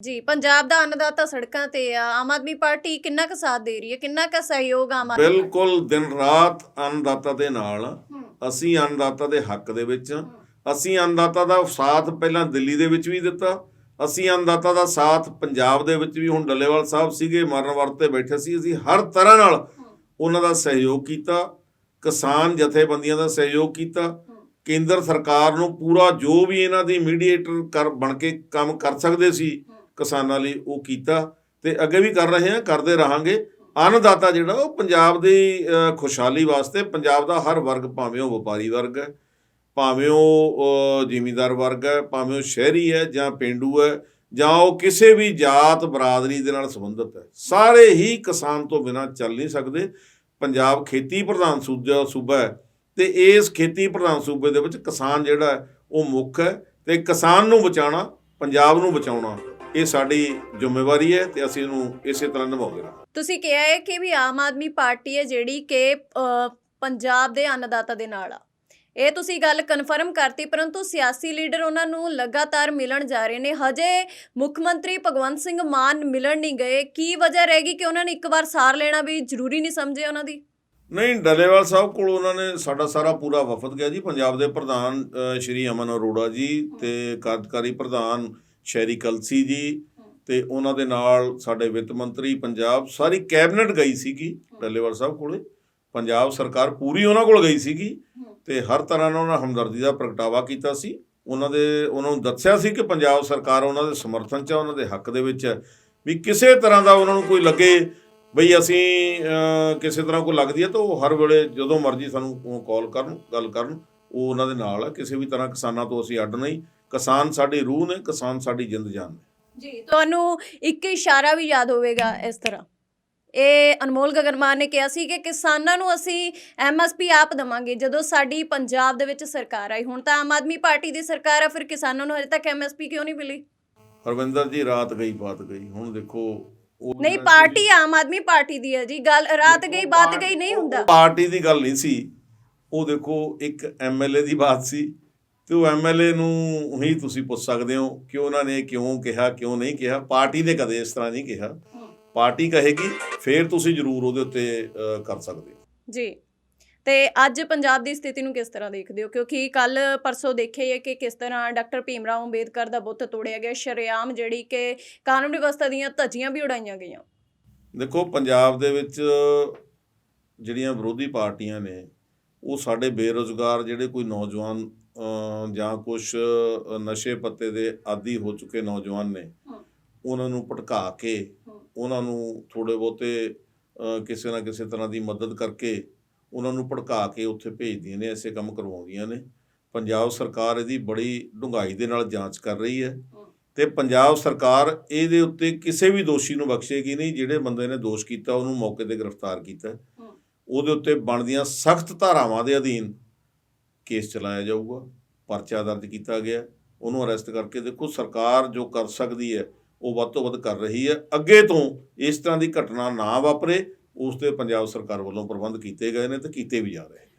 ਜੀ ਪੰਜਾਬ ਦਾ ਅੰਨਦਾਤਾ ਸੜਕਾਂ ਤੇ ਆ। ਆਮ ਆਦਮੀ ਪਾਰਟੀ ਕਿੰਨਾ ਕੁ ਸਾਥ ਦੇ ਰਹੀ ਹੈ? ਕਿੰਨਾ ਕੁ ਸਹਿਯੋਗ ਆਮ ਆਦਮੀ ਬਿਲਕੁਲ ਦਿਨ ਰਾਤ ਅੰਨਦਾਤਾ ਦੇ ਨਾਲ ਅਸੀਂ ਅੰਨਦਾਤਾ ਦੇ ਹੱਕ ਦੇ ਵਿੱਚ ਅਸੀਂ ਅੰਨਦਾਤਾ ਦਾ ਸਾਥ ਪਹਿਲਾਂ ਦਿੱਲੀ ਦੇ ਵਿੱਚ ਵੀ ਦਿੱਤਾ। ਅਸੀਂ ਅੰਨਦਾਤਾ ਦਾ ਸਾਥ ਪੰਜਾਬ ਦੇ ਵਿੱਚ ਵੀ ਹੁਣ ਡੱਲੇਵਾਲ ਸਾਹਿਬ ਸੀਗੇ ਮਰਨ ਵਰਤ ਤੇ ਬੈਠੇ ਸੀ। ਅਸੀਂ ਹਰ ਤਰ੍ਹਾਂ ਨਾਲ ਉਹਨਾਂ ਦਾ ਸਹਿਯੋਗ ਕੀਤਾ ਕਿਸਾਨ ਜਥੇਬੰਦੀਆਂ ਦਾ ਸਹਿਯੋਗ ਕੀਤਾ। ਕੇਂਦਰ ਸਰਕਾਰ ਨੂੰ ਪੂਰਾ ਜੋ ਵੀ ਇਹਨਾਂ ਦੀ ਮੀਡੀਏਟਰ ਕਰ ਬਣ ਕੇ ਕੰਮ ਕਰ ਸਕਦੇ ਸੀ ਕਿਸਾਨਾਂ ਲਈ ਉਹ ਕੀਤਾ ਤੇ ਅੱਗੇ ਵੀ ਕਰ ਰਹੇ ਹਾਂ ਕਰਦੇ ਰਹਾਂਗੇ। ਅੰਨਦਾਤਾ ਜਿਹੜਾ ਉਹ ਪੰਜਾਬ ਦੀ ਖੁਸ਼ਹਾਲੀ ਵਾਸਤੇ ਪੰਜਾਬ ਦਾ ਹਰ ਵਰਗ ਭਾਵੇਂ ਉਹ ਵਪਾਰੀ ਵਰਗ ਹੈ ਭਾਵੇਂ ਉਹ ਅ, ਜ਼ਿਮੀਂਦਾਰ ਵਰਗ ਹੈ ਭਾਵੇਂ ਉਹ ਸ਼ਹਿਰੀ ਹੈ ਜਾਂ ਪਿੰਡੂ ਹੈ ਜਾਂ ਉਹ ਕਿਸੇ ਵੀ ਜਾਤ ਬਰਾਦਰੀ ਦੇ ਨਾਲ ਸੰਬੰਧਿਤ ਹੈ। ਸਾਰੇ ਹੀ ਕਿਸਾਨ ਤੋਂ ਬਿਨਾਂ ਚੱਲ ਨਹੀਂ ਸਕਦੇ। ਪੰਜਾਬ ਖੇਤੀ ਪ੍ਰਧਾਨ ਸੂਬਾ ਸੂਬਾ ਹੈ ਤੇ ਇਸ ਖੇਤੀ ਪ੍ਰਧਾਨ ਸੂਬੇ ਦੇ ਵਿੱਚ ਕਿਸਾਨ ਜਿਹੜਾ ਉਹ ਮੁੱਖ ਹੈ ਤੇ ਕਿਸਾਨ ਨੂੰ ਬਚਾਉਣਾ ਪੰਜਾਬ ਨੂੰ ਬਚਾਉਣਾ। ਇਹ ਸਾਡੀ ਜ਼ਿੰਮੇਵਾਰੀ ਹੈ ਤੇ ਅਸੀਂ ਇਹਨੂੰ ਇਸੇ ਤਰ੍ਹਾਂ ਨਿਭਾਉਂਦੇ ਰਹਾਂਗੇ। ਤੁਸੀਂ ਕਿਹਾ ਹੈ ਕਿ ਵੀ ਆਮ ਆਦਮੀ ਪਾਰਟੀ ਹੈ ਜਿਹੜੀ ਕਿ ਅ, ਪੰਜਾਬ ਦੇ ਅੰਨਦਾਤਾ ਦੇ ਨਾਲ ਆ। ਇਹ ਤੁਸੀਂ ਗੱਲ ਕਨਫਰਮ ਕਰਤੀ ਪਰੰਤੂ ਸਿਆਸੀ ਲੀਡਰ ਉਹਨਾਂ ਨੂੰ ਲਗਾਤਾਰ ਮਿਲਣ ਜਾ ਰਹੇ ਨੇ। ਹਜੇ ਮੁੱਖ ਮੰਤਰੀ ਭਗਵੰਤ ਸਿੰਘ ਮਾਨ ਮਿਲਣ ਨਹੀਂ ਗਏ। ਕੀ ਵਜ੍ਹਾ ਰਹੇਗੀ ਕਿ ਉਹਨਾਂ ਨੇ ਇੱਕ ਵਾਰ ਸਾਰ ਲੈਣਾ ਵੀ ਜ਼ਰੂਰੀ ਨਹੀਂ ਸਮਝੇ ਉਹਨਾਂ ਦੀ? ਨਹੀਂ ਡੱਲੇਵਾਲ ਸਾਹਿਬ ਕੋਲ ਉਹਨਾਂ ਨੇ ਸਾਡਾ ਸਾਰਾ ਪੂਰਾ ਵਫਦ ਗਿਆ ਜੀ। ਪੰਜਾਬ ਦੇ ਪ੍ਰਧਾਨ ਅ, ਸ਼੍ਰੀ ਅਮਨ ਅਰੋੜਾ ਜੀ ਤੇ ਕਾਰਜਕਾਰੀ ਪ੍ਰਧਾਨ ਸ਼ੈਰੀ ਕਲਸੀ ਜੀ ਤੇ ਉਹਨਾਂ ਦੇ ਨਾਲ ਸਾਡੇ ਵਿੱਤ ਮੰਤਰੀ ਪੰਜਾਬ ਸਾਰੀ ਕੈਬਨਿਟ ਗਈ ਸੀਗੀ, ਡੱਲੇਵਾਲ ਸਾਹਿਬ ਕੋਲੇ। ਪੰਜਾਬ ਸਰਕਾਰ ਪੂਰੀ ਉਹਨਾਂ ਕੋਲ ਗਈ ਸੀਗੀ ਤੇ ਹਰ ਤਰ੍ਹਾਂ ਨਾਲ ਉਹਨਾਂ ਹਮਦਰਦੀ ਦਾ ਪ੍ਰਗਟਾਵਾ ਕੀਤਾ ਸੀ। ਉਹਨਾਂ ਦੇ, ਉਹਨਾਂ ਨੂੰ ਦੱਸਿਆ ਸੀ ਕਿ ਪੰਜਾਬ ਸਰਕਾਰ ਉਹਨਾਂ ਦੇ ਸਮਰਥਨ 'ਚ ਉਹਨਾਂ ਦੇ ਹੱਕ ਦੇ ਵਿੱਚ ਵੀ ਕਿਸੇ ਤਰ੍ਹਾਂ ਦਾ ਉਹਨਾਂ ਨੂੰ ਕੋਈ ਲੱਗੇ ਬਈ ਅਸੀਂ ਕਿਸੇ ਤਰ੍ਹਾਂ ਕੋਈ ਲੱਗਦੀ ਹੈ ਤਾਂ ਉਹ ਹਰ ਵੇਲੇ ਜਦੋਂ ਮਰਜ਼ੀ ਸਾਨੂੰ ਕਾਲ ਕਰਨ, ਗੱਲ ਕਰਨ। ਉਹ ਉਹਨਾਂ ਦੇ ਨਾਲ ਹੈ ਕਿਸੇ ਵੀ ਤਰ੍ਹਾਂ ਕਿਸਾਨਾਂ ਤੋਂ ਅਸੀਂ ਅੱਡ ਨਹੀਂ। ਕਿਸਾਨ ਸਾਡੀ ਰੂਹ ਨੇ ਕਿਸਾਨ ਸਾਡੀ ਜਿੰਦ ਜਾਨ ਨੇ। ਜੀ ਤੁਹਾਨੂੰ ਇੱਕ ਇਸ਼ਾਰਾ ਵੀ ਯਾਦ ਹੋਵੇਗਾ ਇਸ ਤਰ੍ਹਾਂ। ਇਹ ਅਨਮੋਲ ਗਗਨਮਾਨ ਨੇ ਕਿਹਾ ਸੀ ਕਿ ਕਿਸਾਨਾਂ ਨੂੰ ਅਸੀਂ ਐਮਐਸਪੀ ਆਪ ਦਵਾਂਗੇ ਜਦੋਂ ਸਾਡੀ ਪੰਜਾਬ ਦੇ ਵਿੱਚ ਸਰਕਾਰ ਆਈ। ਹੁਣ ਤਾਂ ਆਮ ਆਦਮੀ ਪਾਰਟੀ ਦੀ ਸਰਕਾਰ ਆ ਫਿਰ ਕਿਸਾਨਾਂ ਨੂੰ ਹਜੇ ਤੱਕ ਐਮਐਸਪੀ ਕਿਉਂ ਨਹੀਂ ਮਿਲੀ? ਹਰਵਿੰਦਰ ਜੀ ਰਾਤ ਗਈ ਬਾਤ ਗਈ। ਹੁਣ ਦੇਖੋ ਉਹ ਨਹੀਂ ਪਾਰਟੀ ਆਮ ਆਦਮੀ ਪਾਰਟੀ ਦੀ ਹੈ ਜੀ। ਗੱਲ ਰਾਤ ਗਈ ਬਾਤ ਗਈ ਨਹੀਂ ਹੁੰਦਾ। ਪਾਰਟੀ ਦੀ ਗੱਲ ਨਹੀਂ ਸੀ। ਉਹ ਦੇਖੋ ਇੱਕ ਐਮਐਲਏ ਦੀ ਬਾਤ ਸੀ। ਤੇ ਉਹ ਐਮਐਲਏ ਨੂੰ ਹੀ ਤੁਸੀਂ ਪੁੱਛ ਸਕਦੇ ਹੋ ਕਿ ਉਹਨਾਂ ਨੇ ਕਿਉਂ ਕਿਹਾ ਕਿਉਂ ਨਹੀਂ ਕਿਹਾ? ਪਾਰਟੀ ਨੇ ਕਦੇ ਇਸ ਤਰ੍ਹਾਂ ਨਹੀਂ ਕਿਹਾ। ਪਾਰਟੀ ਕਹੇਗੀ ਫੇਰ ਤੁਸੀਂ ਜ਼ਰੂਰ ਉਹਦੇ ਉੱਤੇ ਕਰ ਸਕਦੇ ਹੋ। ਜੀ। ਤੇ ਅੱਜ ਪੰਜਾਬ ਦੀ ਸਥਿਤੀ ਨੂੰ ਕਿਸ ਤਰ੍ਹਾਂ ਦੇਖਦੇ ਹੋ? ਕਿਉਂਕਿ ਕੱਲ ਪਰਸੋਂ ਦੇਖਿਆ ਹੀ ਕਿ ਕਿਸ ਤਰ੍ਹਾਂ ਡਾਕਟਰ ਭੀਮ ਰਾਓ ਅੰਬੇਦਕਰ ਦਾ ਬੁੱਤ ਤੋੜਿਆ ਗਿਆ। ਸ਼ਰੇਆਮ ਜਿਹੜੀ ਕਿ ਕਾਨੂੰਨ ਵਿਵਸਥਾ ਦੀਆਂ ਧੱਜੀਆਂ ਵੀ ਉਡਾਈਆਂ ਗਈਆਂ। ਦੇਖੋ ਪੰਜਾਬ ਦੇ ਵਿੱਚ ਜਿਹੜੀਆਂ ਵਿਰੋਧੀ ਪਾਰਟੀਆਂ ਨੇ ਉਹ ਸਾਡੇ ਬੇਰੁਜ਼ਗਾਰ ਜਿਹੜੇ ਕੋਈ ਨੌਜਵਾਨ ਜਾਂ ਕੁਝ ਨਸ਼ੇ ਪੱਤੇ ਦੇ ਆਦੀ ਹੋ ਚੁੱਕੇ ਨੌਜਵਾਨ ਨੇ। ਉਹਨਾਂ ਨੂੰ ਭਟਕਾ ਕੇ। ਉਹਨਾਂ ਨੂੰ ਥੋੜੇ ਬਹੁਤੇ ਕਿਸੇ ਨਾ ਕਿਸੇ ਤਰ੍ਹਾਂ ਦੀ ਮਦਦ ਕਰਕੇ ਉਹਨਾਂ ਨੂੰ ਭੜਕਾ ਕੇ ਉੱਥੇ ਭੇਜਦੀਆਂ ਨੇ ਐਸੇ ਕੰਮ ਕਰਵਾਉਂਦੀਆਂ ਨੇ ਪੰਜਾਬ ਸਰਕਾਰ ਇਹਦੀ ਬੜੀ ਡੂੰਘਾਈ ਦੇ ਨਾਲ ਜਾਂਚ ਕਰ ਰਹੀ ਹੈ ਤੇ ਪੰਜਾਬ ਸਰਕਾਰ ਇਹਦੇ ਉੱਤੇ ਕਿਸੇ ਵੀ ਦੋਸ਼ੀ ਨੂੰ ਬਖਸ਼ੇਗੀ ਨਹੀਂ ਜਿਹੜੇ ਬੰਦੇ ਨੇ ਦੋਸ਼ ਕੀਤਾ ਉਹਨੂੰ ਮੌਕੇ ਤੇ ਗ੍ਰਿਫਤਾਰ ਕੀਤਾ। ਉਹਦੇ ਉੱਤੇ ਬਣਦੀਆਂ ਸਖਤ ਧਾਰਾਵਾਂ ਦੇ ਅਧੀਨ ਕੇਸ ਚਲਾਇਆ ਜਾਊਗਾ, ਪਰਚਾ ਦਰਜ ਕੀਤਾ ਗਿਆ, ਉਹਨੂੰ ਅਰੈਸਟ ਕਰਕੇ ਦੇਖੋ ਸਰਕਾਰ ਜੋ ਕਰ ਸਕਦੀ ਹੈ, ਉਹ ਵੱਧ ਤੋਂ ਵੱਧ ਕਰ ਰਹੀ ਹੈ। ਅੱਗੇ ਤੋਂ ਇਸ ਤਰ੍ਹਾਂ ਦੀ ਘਟਨਾ ਨਾ ਵਾਪਰੇ, ਉਸ ਤੇ ਪੰਜਾਬ ਸਰਕਾਰ ਵੱਲੋਂ ਪ੍ਰਬੰਧ ਕੀਤੇ ਗਏ ਨੇ ਤੇ ਕੀਤੇ ਵੀ ਜਾ ਰਹੇ ਨੇ।